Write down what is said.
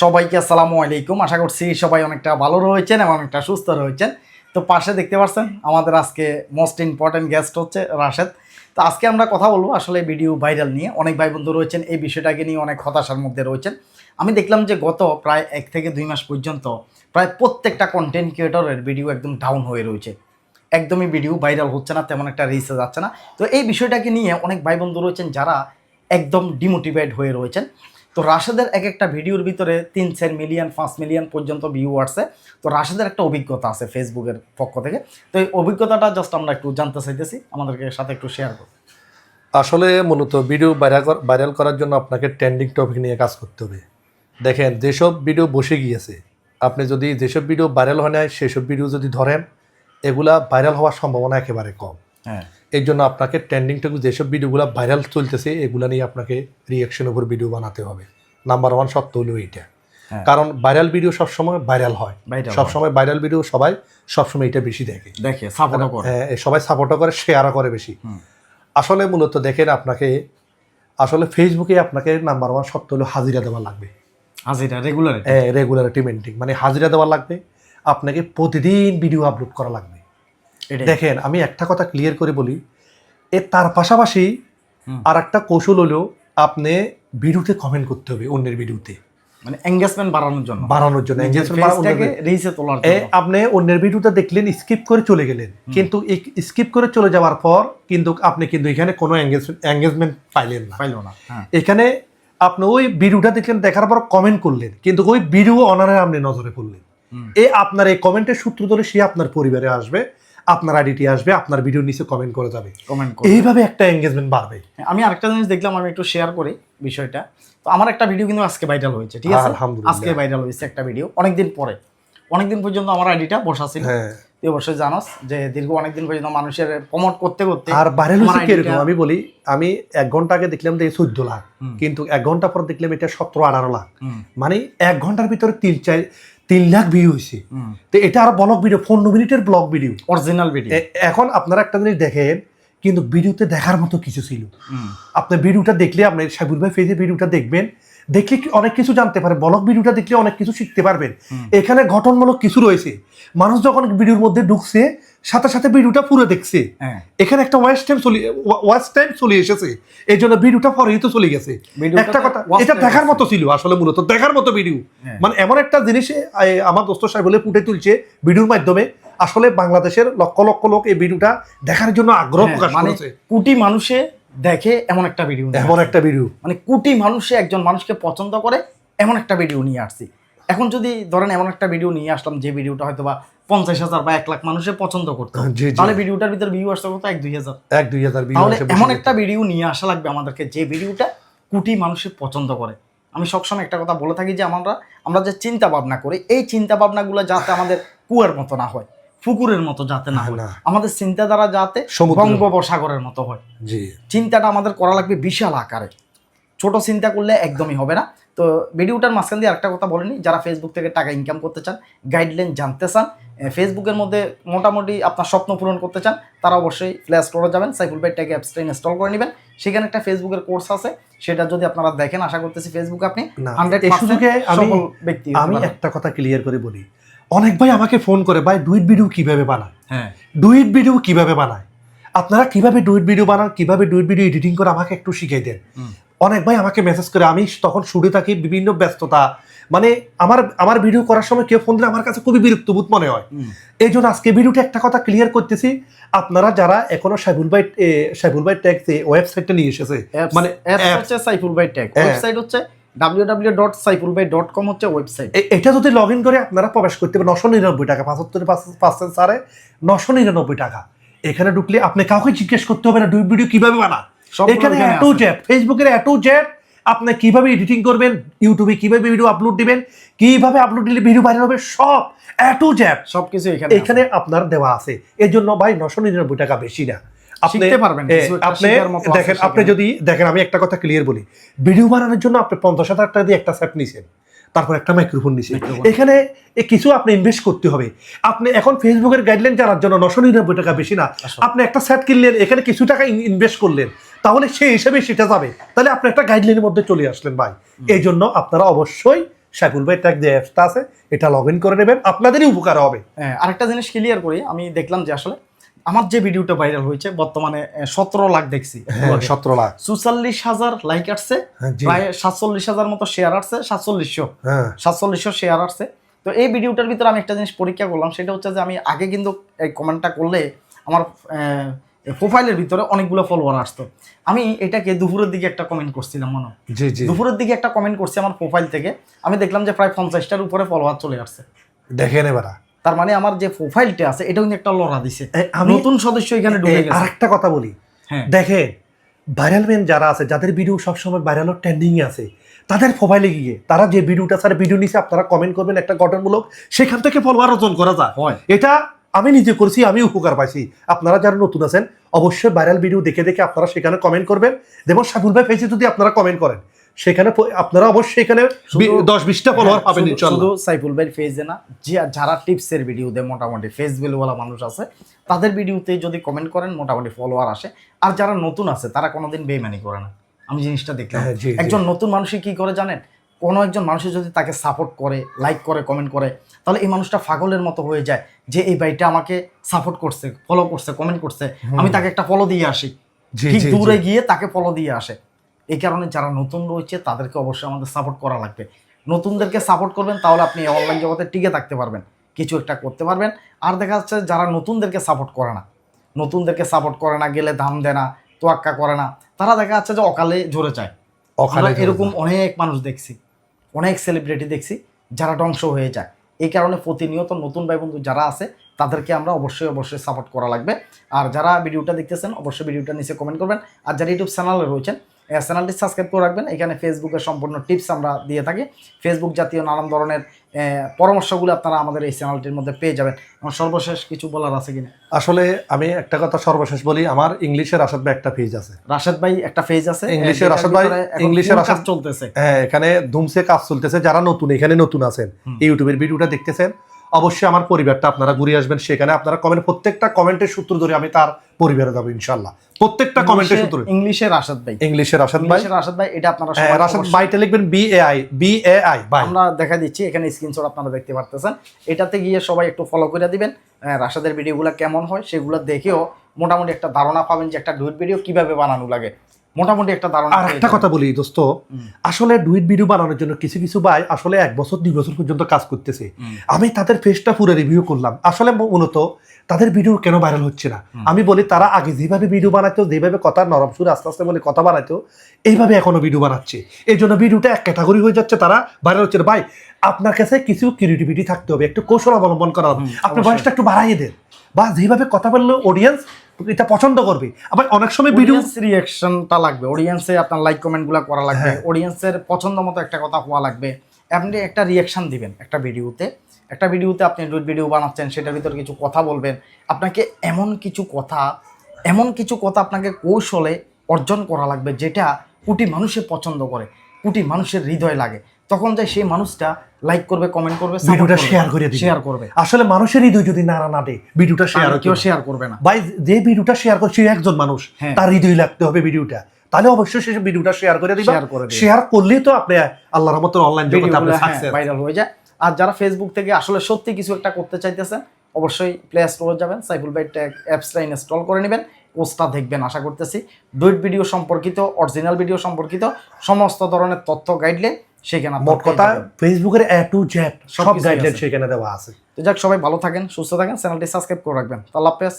সবাইকে আসসালামু আলাইকুম। আশা করছি সবাই অনেকটা ভালো রয়েছেন এবং অনেকটা সুস্থ রয়েছেন। তো পাশে দেখতে পাচ্ছেন, আমাদের আজকে মোস্ট ইম্পর্ট্যান্ট গেস্ট হচ্ছে রাশেদ। তো আজকে আমরা কথা বলব আসলে ভিডিও ভাইরাল নিয়ে। অনেক ভাই বন্ধু রয়েছেন, এই বিষয়টাকে নিয়ে অনেক হতাশার মধ্যে রয়েছেন। আমি দেখলাম যে গত প্রায় এক থেকে দুই মাস পর্যন্ত প্রায় প্রত্যেকটা কন্টেন্ট ক্রিয়েটরের ভিডিও একদম ডাউন হয়ে রয়েছে। একদমই ভিডিও ভাইরাল হচ্ছে না, তেমন একটা রিসে যাচ্ছে না। তো এই বিষয়টাকে নিয়ে অনেক ভাই বন্ধু রয়েছেন যারা একদম ডিমোটিভেট হয়ে রয়েছেন। তো রাশেদের এক একটা ভিডিওর ভিতরে তিন চার মিলিয়ন পাঁচ মিলিয়ন পর্যন্ত ভিউ আসছে। তো রাশেদের একটা অভিজ্ঞতা আছে ফেসবুকের পক্ষ থেকে। তো এই অভিজ্ঞতাটা জাস্ট আমরা একটু জানতে চাইতেছি আমাদেরকে সাথে একটু শেয়ার করুন। আসলে মূলত ভিডিও ভাইরাল ভাইরাল করার জন্য আপনাকে ট্রেন্ডিং টপিক নিয়ে কাজ করতে হবে। দেখেন যেসব ভিডিও বসে গিয়েছে আপনি যদি যেসব ভিডিও ভাইরাল হয় নাই সেসব ভিডিও যদি ধরেন এগুলা ভাইরাল হওয়ার সম্ভাবনা একেবারে কম। হ্যাঁ। এই জন্য আপনাকে ট্রেন্ডিং টপিক যেসব ভিডিওগুলো ভাইরাল চলতেছে এগুলা নিয়ে আপনাকে রিয়াকশন উপর ভিডিও বানাতে হবে। নাম্বার ওয়ান সত্য হলো এইটা। হ্যাঁ। কারণ ভাইরাল ভিডিও সবসময় ভাইরাল হয়। সবসময় ভাইরাল ভিডিও সবাই সবসময় এটা বেশি দেখে। দেখে সাপোর্টও করে। হ্যাঁ, সবাই সাপোর্টও করে শেয়ারও করে বেশি। আসলে মূলত দেখেন আপনাকে আসলে ফেসবুকে আপনাকে নাম্বার ওয়ান সত্য হলো হাজিরা দেওয়া লাগবে। হাজিরা রেগুলার হ্যাঁ রেগুলারিটি মেনটেন মানে হাজিরা দেওয়া লাগবে আপনাকে প্রতিদিন ভিডিও আপলোড করা লাগবে। দেখেন আমি একটা কথা ক্লিয়ার করে বলি এ তার পাশাপাশি আর একটা কৌশল হলো আপনি ভিডিওতে কমেন্ট করতে হবে অন্যের ভিডিওতে মানে এঙ্গেজমেন্ট বাড়ানোর জন্য। বাড়ানোর জন্য আপনি অন্যের ভিডিওটা দেখলেন স্কিপ করে চলে গেলেন। কিন্তু স্কিপ করে চলে যাওয়ার পর কিন্তু আপনি কিন্তু এখানে কোনো এঙ্গেজমেন্ট পাইলেন না। পাইলো না হ্যাঁ। এখানে আপনি ওই ভিডিওটা দেখলেন দেখার পর কমেন্ট করলেন। কিন্তু ওই ভিডিও অনারে আপনি নজরে পড়লেন। এ আপনার এই কমেন্টের সূত্র ধরে সে আপনার পরিবারে আসবে। আপনার আইডিটি আসবে আপনার ভিডিওর নিচে কমেন্ট করে যাবে। কমেন্ট করে এইভাবে একটা এঙ্গেজমেন্ট বাড়বে। আমি আরেকটা জিনিস দেখলাম আমি একটু শেয়ার করি বিষয়টা। তো আমার একটা ভিডিও কিন্তু আজকে ভাইরাল হয়েছে ঠিক আছে। আজকে ভাইরাল হয়েছে একটা ভিডিও অনেকদিন পরে। অনেকদিন পর্যন্ত আমার আইডিটা বসা ছিল। হ্যাঁ। তুই অবশ্যই জানোস যে দীর্ঘ অনেকদিন পর্যন্ত মানুষের প্রমোট করতে করতে আর আমার হচ্ছে কীরকম? আমি বলি আমি এক ঘণ্টা আগে দেখলাম যে চোদ্দ লাখ। কিন্তু এক ঘণ্টা পর দেখলাম এটা সতেরো আঠারো লাখ। মানে এক ঘণ্টার ভিতরে তিন চার তিন লাখ ভিউ হয়েছে তো এটা আর ব্লগ ভিডিও পনেরো মিনিটের ব্লক ভিডিও অরিজিনাল ভিডিও এখন আপনারা একটা জিনিস দেখেন কিন্তু ভিডিওতে দেখার মতো কিছু ছিল। আপনার ভিডিওটা দেখলে আপনি সাইবুল ভাই ফেজে ভিডিওটা দেখবেন দেখলে কি অনেক কিছু জানতে পারেন ব্লগ ভিডিওটা দেখলে অনেক কিছু শিখতে পারবেন। এখানে ঘটনমূলক কিছু রয়েছে। মানুষ যখন ভিডিওর মধ্যে ঢুকছে সাথে সাথে ভিডিওটা পুরো দেখছে। হ্যাঁ। এখানে একটা ওয়াচ টাইম চলে ওয়াচ টাইম চলে এসেছে। এই জন্য ভিডিওটা পরেই তো চলে গেছে। একটা কথা এটা দেখার। মতো ছিল আসলে মূলত দেখার মতো ভিডিও হ্যাঁ। মানে এমন একটা জিনিস আমার দোস্ত সাহেব বলে ফুটে তুলছে ভিডিওর মাধ্যমে। আসলে বাংলাদেশের লক্ষ লক্ষ লোক এই ভিডিওটা দেখার জন্য আগ্রহ হ্যাঁ, প্রকাশ মানে করেছে। কোটি মানুষে দেখে এমন একটা ভিডিও এমন একটা ভিডিও মানে কোটি মানুষে একজন মানুষকে পছন্দ করে এমন একটা ভিডিও নিয়ে আসছি। এখন যদি ধরেন এমন একটা ভিডিও নিয়ে আসলাম যে ভিডিওটা হয়তো বা পঞ্চাশ হাজার বা এক লাখ মানুষে পছন্দ করতো জি। তাহলে ভিডিওটার ভিতরে ভিউ আসতে কত? এক দুই হাজার। এক দুই হাজার তাহলে এমন একটা ভিডিও নিয়ে আসা লাগবে আমাদেরকে যে ভিডিওটা কোটি মানুষের পছন্দ করে। আমি সবসময় একটা কথা বলে থাকি যে আমরা আমরা যে চিন্তা ভাবনা করি এই চিন্তা ভাবনাগুলো যাতে আমাদের কুয়ার মতো না হয় পুকুরের মতো যাতে না হয় না। আমাদের চিন্তাধারা যাতে। বঙ্গোপসাগরের মতো হয়। চিন্তাটা আমাদের করা লাগবে বিশাল আকারে। ছোট চিন্তা করলে একদমই হবে না। তো ভিডিওটার মাঝখান দিয়ে একটা কথা বলেনি যারা ফেসবুক থেকে টাকা ইনকাম করতে চান গাইডলাইন জানতে চান ফেসবুকের মধ্যে মোটামুটি আপনার স্বপ্ন পূরণ করতে চান তারা অবশ্যই প্লে স্টোরে যাবেন সাইফুল ভাই ট্যাগ অ্যাপসটা ইনস্টল করে নেবেন। সেখানে একটা ফেসবুকের কোর্স আছে সেটা যদি আপনারা দেখেন আশা করতেছি ফেসবুক আপনি হান্ড্রেড আমি- ব্যক্তি আমি একটা কথা ক্লিয়ার করে বলি। অনেক ভাই আমাকে ফোন করে ভাই ডুইট ভিডিও কীভাবে বানায়? হ্যাঁ। ডুইট ভিডিও কীভাবে বানায়? আপনারা কীভাবে ডুইট ভিডিও বানান কীভাবে ডুইট ভিডিও এডিটিং করে আমাকে একটু শিখিয়ে দেন। অনেক ভাই আমাকে মেসেজ করে আমি তখন শুরু থাকি বিভিন্ন ব্যস্ততা। মানে আমার আমার ভিডিও করার সময় কেউ ফোন দিলে আমার কাছে খুবই বিরক্তবোধ মনে হয়। এই জন্য আজকে ভিডিওটা একটা কথা ক্লিয়ার করতেছি। আপনারা যারা এখনও সাইবুল ভাই এ, সাইবুল ভাই ট্যাগ যে ওয়েবসাইটটা নিয়ে এসেছে মানে হচ্ছে সাইফুল ভাই ট্যাগ। ওয়েবসাইট হচ্ছে www.saifulbhai.com হচ্ছে ওয়েবসাইট এটা যদি লগ ইন করে আপনারা প্রবেশ করতে পারেন নশো নিরানব্বই টাকা পাঁচাত্তর পার্সেন্ট সারে নশো নিরানব্বই টাকা। এখানে ঢুকলে আপনি কাউকে জিজ্ঞেস করতে হবে না দুই ভিডিও কীভাবে বানা এখানে আছে। জ্যাপ ফেসবুকের এটো জ্যাপ আপনি কীভাবে এডিটিং করবেন ইউটিউবে কীভাবে ভিডিও আপলোড দিবেন কীভাবে আপলোড দিলে ভিডিও ভাইরাল হবে সব এটো জ্যাপ সবকিছু এখানে এখানে আপনার দেওয়া আছে। এই জন্য ভাই নশো নিরানব্বই টাকা বেশি না। আপনি দেখেন যদি দেখেন আমি একটা কথা ক্লিয়ার বলি। ভিডিও বানানোর জন্য আপনি পঞ্চাশ হাজার টাকা দিয়ে একটা সেট নিছেন। তারপর একটা মাইক্রোফোন নিছেন। এখানে কিছু আপনি ইনভেস্ট করতে হবে। আপনি এখন ফেসবুকের গাইডলাইন জানার জন্য নশো নিরানব্বই টাকা বেশি না। আপনি একটা সেট কিনলেন এখানে কিছু টাকা ইনভেস্ট করলেন। তাহলে সেই হিসেবে সেটা যাবে। তাহলে আপনি একটা গাইডলাইনের মধ্যে চলে আসলেন ভাই। এই জন্য আপনারা অবশ্যই সাইফুল ভাই ট্যাগ যে অ্যাপসটা আছে এটা লগ ইন করে নেবেন। আপনাদেরই উপকার হবে। হ্যাঁ, আরেকটা জিনিস ক্লিয়ার করি আমি দেখলাম যে আসলে আমার যে ভিডিওটা ভাইরাল হয়েছে বর্তমানে সতেরো লাখ দেখছি। হ্যাঁ সতেরো লাখ। চুয়াল্লিশ হাজার লাইক আসছে হ্যাঁ, প্রায় সাতচল্লিশ হাজার মতো শেয়ার আসছে সাতচল্লিশশো। হ্যাঁ। সাতচল্লিশশো শেয়ার আসছে। তো এই ভিডিওটার ভিতরে আমি একটা জিনিস পরীক্ষা করলাম সেটা হচ্ছে যে আমি আগে কিন্তু এই কমেন্টটা করলে আমার প্রোফাইলের ভিতরে অনেকগুলো ফলোয়ার আসতো। আমি এটাকে দুপুরের দিকে একটা কমেন্ট করছিলাম মনে। জি জি। দুপুরের দিকে একটা কমেন্ট করছি আমার প্রোফাইল থেকে। আমি দেখলাম যে প্রায় পঞ্চাশটার উপরে ফলোয়ার চলে আসছে। দেখেন এবার। তার মানে আমার যে প্রোফাইলটা আছে এটা কিন্তু একটা লড়া দিছে। নতুন সদস্য এখানে ঢুকে গেছে। আরেকটা কথা বলি। হ্যাঁ। দেখেন ভাইরাল ম্যান যারা আছে যাদের ভিডিও সবসময় ভাইরাল ট্রেন্ডিং আছে তাদের প্রোফাইলে গিয়ে তারা যে ভিডিওটা স্যার ভিডিও নিচে আপনারা কমেন্ট করবেন একটা গঠনমূলক সেখান থেকে ফলোয়ার অর্জন করা যায়। হয়। এটা আমি নিজে করছি আমি উপকার পাইছি। আপনারা যারা নতুন আছেন অবশ্যই ভাইরাল ভিডিও দেখে দেখে আপনারা সেখানে কমেন্ট করবেন। যেমন সাকুল ভাই পেয়েছে যদি আপনারা কমেন্ট করেন সেখানে আপনারা অবশ্যই এখানে দশ বিশটা ফলোয়ার হ্যাঁ, পাবেন শুধু- সাইফুল ভাই ফেজে না যে যারা টিপসের ভিডিও দেয় মোটামুটি ফেস ভ্যালুওয়ালা মানুষ আছে তাদের ভিডিওতে যদি কমেন্ট করেন মোটামুটি ফলোয়ার আসে। আর যারা নতুন আছে তারা কোনোদিন বেইমানি করে না। আমি জিনিসটা দেখলাম। হ্যাঁ। একজন নতুন মানুষই কি করে জানেন? কোনো একজন মানুষের যদি তাকে সাপোর্ট করে লাইক করে কমেন্ট করে তাহলে এই মানুষটা পাগলের মতো হয়ে যায় যে এই ভাইটা আমাকে সাপোর্ট করছে ফলো করছে কমেন্ট করছে। আমি তাকে একটা ফলো দিয়ে আসি। ঠিক দূরে গিয়ে তাকে ফলো দিয়ে আসে। এই কারণে যারা নতুন রয়েছে তাদেরকে অবশ্যই আমাদের সাপোর্ট করা লাগবে। নতুনদেরকে সাপোর্ট করবেন তাহলে আপনি অনলাইন জগতে টিকে থাকতে পারবেন। কিছু একটা করতে পারবেন। আর দেখা যাচ্ছে যারা নতুনদেরকে সাপোর্ট করে না নতুনদেরকে সাপোর্ট করে না গেলে দাম দেয় না তোয়াক্কা করে না তারা দেখা যাচ্ছে যে অকালে ঝরে যায়। অকালে এরকম অনেক মানুষ দেখছি। অনেক সেলিব্রিটি দেখছি, যারা ধ্বংস হয়ে যায়। এই কারণে প্রতিনিয়ত নতুন ভাই বন্ধু যারা আছে, তাদেরকে আমরা অবশ্যই অবশ্যই সাপোর্ট করা লাগবে। আর যারা ভিডিওটা দেখতেছেন, অবশ্যই ভিডিওটা নিচে কমেন্ট করবেন। আর যারা ইউটিউব চ্যানেলে রয়েছেন চ্যানেলটি সাবস্ক্রাইব করে রাখবেন। এখানে ফেসবুকের সম্পূর্ণ টিপস আমরা দিয়ে থাকি। ফেসবুক জাতীয় নানান ধরনের পরামর্শগুলো আপনারা আমাদের এই চ্যানেলটির মধ্যে পেয়ে যাবেন। আমার সর্বশেষ কিছু বলার আছে কিনা? আসলে আমি একটা কথা সর্বশেষ বলি আমার ইংলিশের আসাদ ভাই একটা পেজ আছে। রাশেদ ভাই একটা পেজ আছে ইংলিশে রাশেদ ভাই- ইংলিশে রাশেদ- চলতেছে। হ্যাঁ এখানে ধুমসে কাজ চলতেছে যারা নতুন এখানে নতুন আছেন। ইউটিউবের ভিডিওটা দেখতেছেন। অবশ্যই আমার পরিবারটা আপনারা ঘুরে আসবেন সেখানে। আপনারা কমেন্ট প্রত্যেকটা কমেন্টের সূত্র ধরে আমি তার পরিবারে যাব ইনশাল্লাহ প্রত্যেকটা কমেন্টের সূত্র ইংলিশে- রাশেদ ভাই। ইংলিশে রাশাদ ভাই। রাশেদ ভাই এটা আপনারা হ্যাঁ, সবাই রাশাদ বাইটা লিখবেন B A I B A I by আমরা দেখা দিচ্ছি এখানে স্ক্রিনশট আপনারা দেখতে পারতেছেন। এটাতে গিয়ে সবাই একটু ফলো করে দিবেন। রাশাদের ভিডিওগুলো কেমন হয় সেগুলো দেখেও মোটামুটি একটা ধারণা পাবেন যে একটা ডুইট ভিডিও কীভাবে বানানো লাগে। মোটামুটি একটা ধারণা আর একটা কথা বলি দোস্ত আসলে ডুইট ভিডিও বানানোর জন্য কিছু কিছু ভাই আসলে এক বছর দুই বছর পর্যন্ত কাজ করতেছে। আমি তাদের ফেসটা পুরো রিভিউ করলাম। আসলে মূলত তাদের ভিডিও কেন ভাইরাল হচ্ছে না? আমি বলি তারা আগে যেভাবে ভিডিও বানাতো যেভাবে কথা নরম সুরে আস্তে আস্তে বলে কথা বানাইতো এইভাবে এখনও ভিডিও বানাচ্ছে। এই জন্য ভিডিওটা এক ক্যাটাগরি হয়ে যাচ্ছে তারা ভাইরাল হচ্ছে না। ভাই আপনার কাছে কিছু ক্রিয়েটিভিটি থাকতে হবে একটু কৌশল অবলম্বন করা হবে। হুম, আপনি বয়সটা একটু বাড়াইয়ে দেন। বা যেভাবে কথা বললে অডিয়েন্স এটা পছন্দ করবে। আবার অনেক সময় ভিডিও রিয়াকশনটা লাগবে। অডিয়েন্সে আপনার লাইক কমেন্টগুলো করা লাগবে। হ্যাঁ। অডিয়েন্সের পছন্দ মতো একটা কথা হওয়া লাগবে। আপনি একটা রিয়াকশন দিবেন একটা ভিডিওতে একটা ভিডিওতে আপনি ডুইট ভিডিও বানাচ্ছেন সেটার ভিতরে কিছু কথা বলবেন। আপনাকে এমন কিছু কথা এমন কিছু কথা আপনাকে কৌশলে অর্জন করা লাগবে যেটা কোটি মানুষে পছন্দ করে কোটি মানুষের হৃদয় লাগে। তখন যাই সেই মানুষটা লাইক করবে কমেন্ট করবে ভিডিওটা শেয়ার করে দিবে। শেয়ার করবে। আসলে মানুষের হৃদয় যদি নাড়া না দেয় ভিডিওটা শেয়ার কেউ শেয়ার করবে না। ভাই যে ভিডিওটা শেয়ার করছে একজন মানুষ হ্যাঁ। তার হৃদয় লাগতে হবে ভিডিওটা তাহলে অবশ্যই সে ভিডিওটা শেয়ার করে দিবা। Share করে। শেয়ার করলেই তো আপনি আল্লাহ রহমতের অনলাইন জগতে আপনি সাকসেস ভাইরাল হয়ে যায়। আর যারা ফেসবুক থেকে আসলে সত্যি কিছু একটা করতে চাইতেছেন অবশ্যই প্লে স্টোরে যাবেন সাইফুল ভাই ট্যাগ অ্যাপসটা ইনস্টল করে নেবেন কোর্সটা দেখবেন আশা করতেছি। ডুইট ভিডিও সম্পর্কিত অরিজিনাল ভিডিও সম্পর্কিত সমস্ত ধরনের তথ্য গাইডলাইন সেখানে মোট কথা। ফেসবুকের এ টু জেড সব গাইডলাইন সেখানে দেওয়া আছে। তো যাক সবাই ভালো থাকেন সুস্থ থাকেন চ্যানেলটি সাবস্ক্রাইব করে রাখবেন। আল্লাহ হাফেজ।